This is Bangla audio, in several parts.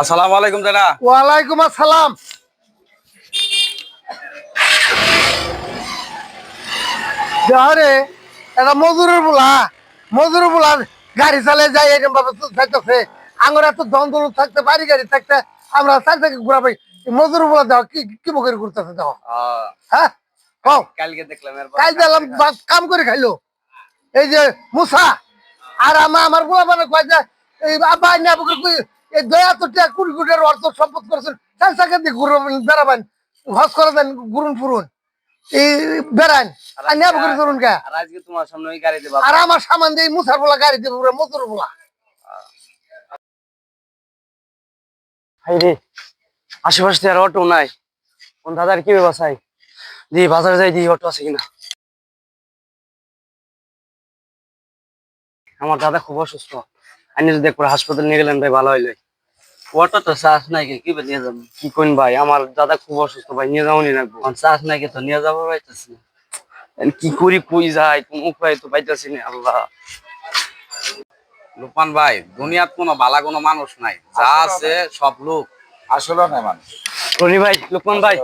আসসালামু আলাইকুম দাদা। ওয়ালাইকুম আসসালাম। যাহরে এটা মজুরের বলা। মজুরের বলা গাড়ি চালিয়ে যাই এরকম ভাবে আঙুর এত থাকতে বাড়ি গাড়ি থাকতে আমরা চার থেকে ঘুরা পাই মজুর বলা দাও কি কি বকরি করতেছে দাও হ্যাঁ? কালকে দেখলাম কাজ দিলাম কাম করে খাইলো। এই যে মুসা আর আমা আমার বুয়া মানে কয় যে এই আব্বা আইনা বকরি এই দয়া তো টিয়া কুড়ি কোটির অর্থ সম্পদ করেছেন। চার চাকা দিয়ে ঘুরবেন বেড়াবেন হজ করে দেন ঘুরুন ফুরুন। এই বেড়ান আইনা বকরি ধরুন কে? আর আজকে তোমার সামনে ওই গাড়িতে আর আমার সামান দিয়ে মুসার বলা পুরো বলা হাই রে আশেপাশে আর অটো নাই। কোন দাদার কি ব্যবসায় দি বাজারে যাই দি অটো আছে কিনা? আমার দাদা খুব অসুস্থ। আইনি যদি একবার হাসপাতাল নিয়ে গেলেন ভাই ভালো হইলে। অটো তো চার্জ নাই কি নিয়ে যাব? কি কোন ভাই আমার দাদা খুব অসুস্থ ভাই নিয়ে লাগবো চার্জ নাই কি তো নিয়ে যাব পাইতেছি কি করি কই যায় কোন উপায় তো পাইতেছি না আল্লাহ। লুকমান ভাই দুনিয়াত কোনো বালা কোনো মানুষ নাই। যা আছে সব লোক। আসলে নাই মানুষ। রনি ভাই লোকমান ভাই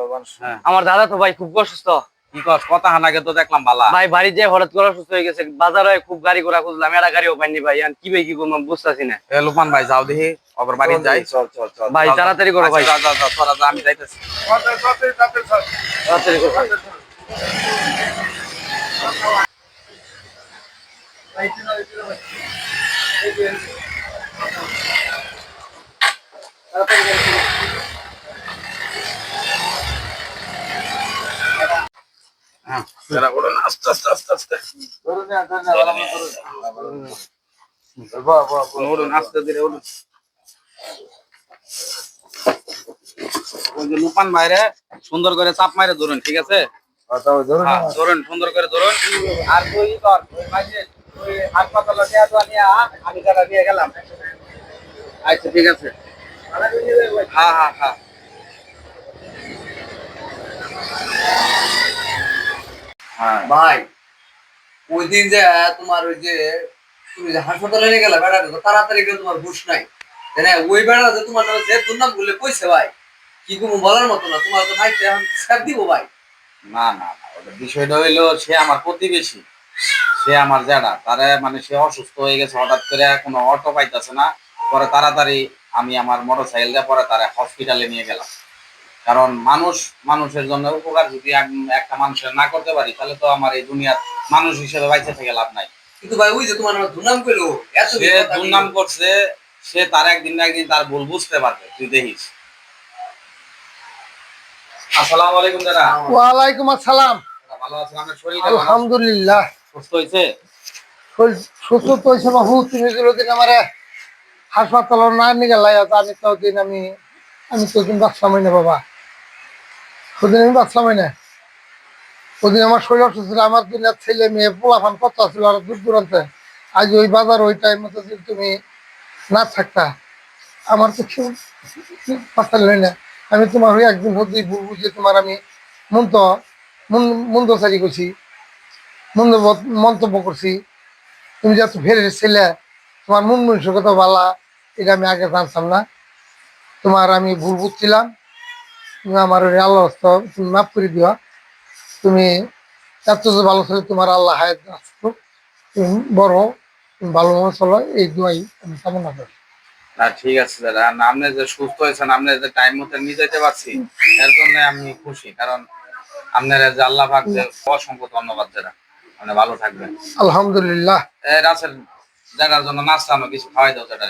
হ্যাঁ। আমার দাদা তো ভাই খুব অসুস্থ। কি কর কথা হানাকে তো দেখলাম বালা। ভাই বাড়ি যে হঠাৎ করে অসুস্থ হয়ে গেছে বাজারে খুব গাড়ি ঘোড়া খুঁজলাম এটা গাড়িও পাইনি ভাই এখন কি ভাই কি করব বুঝতেছি না। এ ভাই যাও দেখি অপর বাড়ি যাই। চল চল চল। ভাই, তাড়াতাড়ি করো ভাই। যা যা তোরা যা আমি যাইতেছি। তাড়াতাড়ি করো। লুপান বাইরে সুন্দর করে চাপ মারে ধরুন ঠিক আছে? হ্যাঁ, ধরুন সুন্দর করে ধরুন। আর তুই আ, আমি গেলাম। আচ্ছা ঠিক আছে। হ্যাঁ হ্যাঁ হ্যাঁ। ভাই ওই দিন যে তোমার ওই যে তুমি যে হাসপাতালে নিয়ে গেলে বেড়াতে তো তাড়াতাড়ি করে তোমার হুশ নাই। না? ওই বেড়া যে তোমার নামে যে তোর নাম বললে কইছে ভাই কি কোনো বলার মতো না তোমার তো মাইতে এখন স্যার দিব ভাই। না না ওটা বিষয়টা হইল সে আমার প্রতিবেশী সে আমার জ্যাডা তারে মানে সে অসুস্থ হয়ে গেছে হঠাৎ করে কোনো অটো পাইতেছে না পরে তাড়াতাড়ি আমি আমার মোটর সাইকেল দিয়ে পরে তারা হসপিটালে নিয়ে গেলাম। কারণ মানুষ মানুষের জন্য উপকার যদি একটা মানুষের না করতে পারি তাহলে তো আমার এই দুনিয়ার মানুষ হিসেবে বাইচে থেকে লাভ নাই। কিন্তু ভাই ওই যে তোমার নামে দুর্নাম কইলো এত সে দুর্নাম করছে সে তার একদিন না একদিন তার ভুল বুঝতে পারবে তুই দেখিস। আসসালামু আলাইকুম দাদা। ওয়ালাইকুম আসসালাম। ভালো আছেন? আপনার শরীর কেমন আলহামদুলিল্লাহ। সুস্থ হয়েছে সুস্থ তো হয়েছে বাবু তুমি দিন আমার হাসপাতাল না নিয়ে গেলাই আমি তো দিন আমি আমি তো দিন বাঁচলামই না বাবা। ওদিন আমি বাঁচলামই না ওদিন আমার শরীর অসুস্থ ছিল, আমার দুনিয়ার ছেলে মেয়ে পোলাফান কত ছিল আর দূর দূরান্তে। আজ ওই বাজার ওই টাইম মতো যদি তুমি না থাকতা, আমার তো বাঁচাল না। আমি তোমার হয়ে একদিন হতে বলব যে তোমার আমি মন্ত মন্দচারি করছি, মন্দ মন্তব্য করছি। তুমি যত ফেরে ছিলে, তোমার মন মানসিকতা ভালা এটা আমি আগে জানতাম না। তোমার আমি ভুল বুঝছিলাম। আমার আল্লাহ তুমি মাফ করে দিও। তুমি এত যে ভালো ছিল তোমার আল্লাহ হায়াত তুমি বড় তুমি ভালোভাবে চলো এই দুয়াই আমি কামনা করি। না ঠিক আছে দাদা। আপনি যে সুস্থ হয়েছেন আপনি যে টাইম মতো নিয়ে যেতে পারছি এর জন্য আমি খুশি। কারণ আপনার যে আল্লাহ পাক যে অসংখ্য ধন্যবাদ যারা মানে ভালো থাকবেন। আলহামদুলিল্লাহ। রাসেল দাদার জন্য নাস্তা কিছু খাওয়াই দাও দাদা